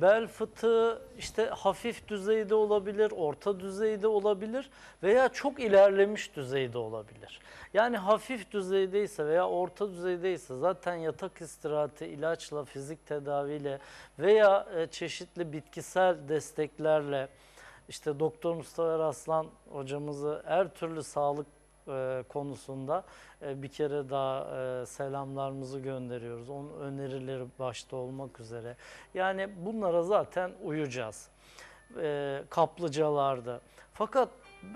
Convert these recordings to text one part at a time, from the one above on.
bel fıtığı işte hafif düzeyde olabilir, orta düzeyde olabilir veya çok ilerlemiş düzeyde olabilir. Yani hafif düzeydeyse veya orta düzeydeyse zaten yatak istirahati, ilaçla, fizik tedaviyle veya e, çeşitli bitkisel desteklerle işte Doktor Mustafa Eraslan hocamızı her türlü sağlık e, konusunda e, bir kere daha e, selamlarımızı gönderiyoruz. Onun önerileri başta olmak üzere. Yani bunlara zaten uyacağız. Kaplıcalarda. Fakat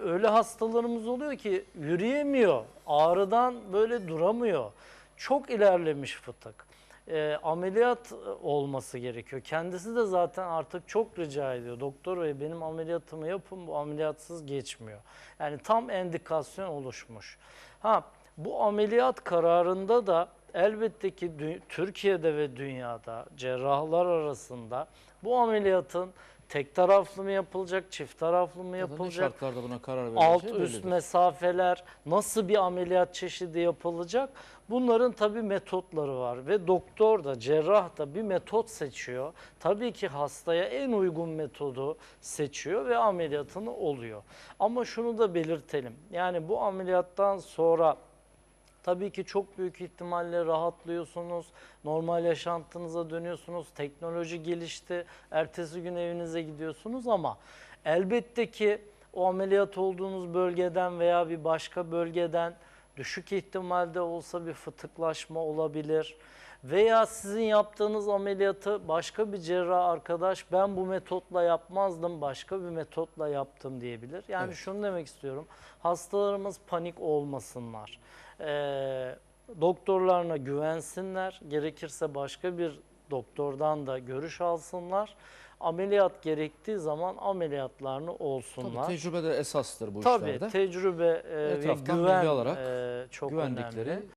öyle hastalarımız oluyor ki yürüyemiyor. Ağrıdan böyle duramıyor. Çok ilerlemiş fıtık. E, ameliyat olması gerekiyor. Kendisi de zaten artık çok rica ediyor. Doktor bey benim ameliyatımı yapın bu ameliyatsız geçmiyor. Yani tam endikasyon oluşmuş. Ha bu ameliyat kararında da elbette ki Türkiye'de ve dünyada cerrahlar arasında bu ameliyatın tek taraflı mı yapılacak, çift taraflı mı yapılacak? şartlarda buna karar alt verileceği üst bellidir. mesafeler, nasıl bir ameliyat çeşidi yapılacak? Bunların tabii metotları var ve doktor da cerrah da bir metot seçiyor. Tabii ki hastaya en uygun metodu seçiyor ve ameliyatını oluyor. Ama şunu da belirtelim. Yani bu ameliyattan sonra Tabii ki çok büyük ihtimalle rahatlıyorsunuz, normal yaşantınıza dönüyorsunuz, teknoloji gelişti, ertesi gün evinize gidiyorsunuz ama elbette ki o ameliyat olduğunuz bölgeden veya bir başka bölgeden düşük ihtimalde olsa bir fıtıklaşma olabilir. Veya sizin yaptığınız ameliyatı başka bir cerrah arkadaş ben bu metotla yapmazdım başka bir metotla yaptım diyebilir. Yani Evet. şunu demek istiyorum hastalarımız panik olmasınlar. Ee, doktorlarına güvensinler. Gerekirse başka bir doktordan da görüş alsınlar. Ameliyat gerektiği zaman ameliyatlarını olsunlar. Tabii tecrübe de esastır bu Tabii işlerde. tecrübe e, ve güven alarak e, çok Güvendikleri önemli.